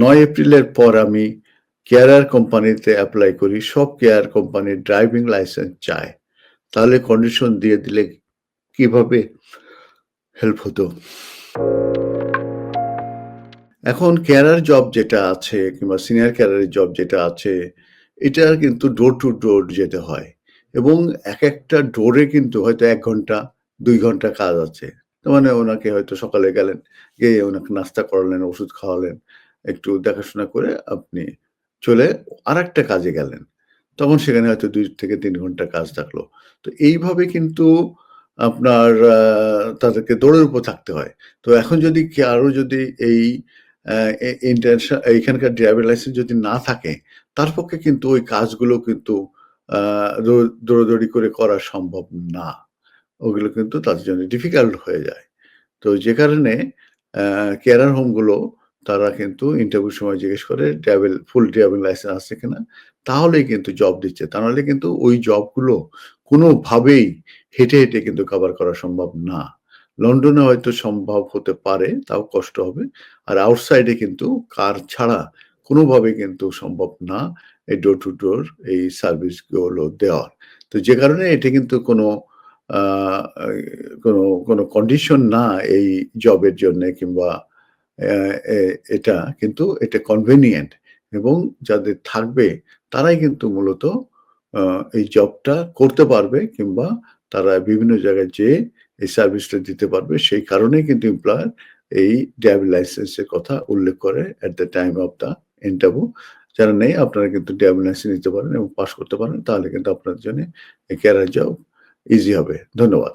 নয় এপ্রিলের পর আমি কেয়ারার কোম্পানিতে অ্যাপ্লাই করি, সব কেয়ার কোম্পানির ড্রাইভিং লাইসেন্স চায় তাহলে কন্ডিশন দিয়ে দিলে কীভাবে হেল্প হতো? এখন ক্যারার জব যেটা আছে কিংবা সিনিয়র ক্যারারের জব যেটা আছে, এটা কিন্তু ডোর টু ডোর যেতে হয়। এবং এক একটা ডোরে কিন্তু হয়তো এক ঘণ্টা, দুই ঘণ্টা কাজ আছে। মানে ওনাকে হয়তো সকালে গেলেন, গিয়ে ওনাকে নাস্তা করালেন, ওষুধ খাওয়ালেন। একটু দেখাশোনা করে আপনি চলে আর একটা কাজে গেলেন। তখন সেখানে হয়তো দুই থেকে তিন ঘণ্টা কাজ থাকল। তো এইভাবে কিন্তু আপনার তাদেরকে দৌড়ের উপর থাকতে হয়। তো এখন যদি কি আরও যদি এই ইন্টারন্যাশনাল এইখানকার ড্রাইভিং লাইসেন্স যদি না থাকে, তার পক্ষে কিন্তু ওই কাজগুলো কিন্তু দৌড়াদৌড়ি করে করা সম্ভব না। ওগুলো কিন্তু তাদের জন্য ডিফিকাল্ট হয়ে যায়। তো যে কারণে কেয়ারার হোমগুলো তারা কিন্তু ইন্টারভিউ সময় জিজ্ঞেস করে ড্রাইভিং ফুল ড্রাইভিং লাইসেন্স আছে কিনা? তাহলেই কিন্তু জব দিচ্ছে। তা নাহলে কিন্তু ওই জবগুলো কোনোভাবেই হেঁটে হেঁটে কিন্তু কভার করা সম্ভব না। লন্ডনে হয়তো সম্ভব হতে পারে, তাও কষ্ট হবে। আর আউটসাইডে কিন্তু কার ছাড়া কোনোভাবে কিন্তু সম্ভব না এই ডোর টু ডোর এই সার্ভিসগুলো দেওয়ার। তো যে কারণে এটা কিন্তু কোনো কোনো কোনো কন্ডিশন না এই জবের জন্য কিংবা এটা কিন্তু এটা কনভেনিয়েন্ট এবং যাদের থাকবে তারাই কিন্তু মূলত এই জবটা করতে পারবে কিংবা তারা বিভিন্ন জায়গায় যেয়ে এই সার্ভিসটা দিতে পারবে সেই কারণেই কিন্তু এমপ্লয়ার এই ড্রাইভিং লাইসেন্সের কথা উল্লেখ করে at the time of the interview যারা নেই, আপনারা কিন্তু ড্রাইভিং লাইসেন্স নিতে পারেন এবং পাস করতে পারেন, তাহলে কিন্তু আপনার জন্য ক্যারিয়ার জব ইজি হবে। ধন্যবাদ।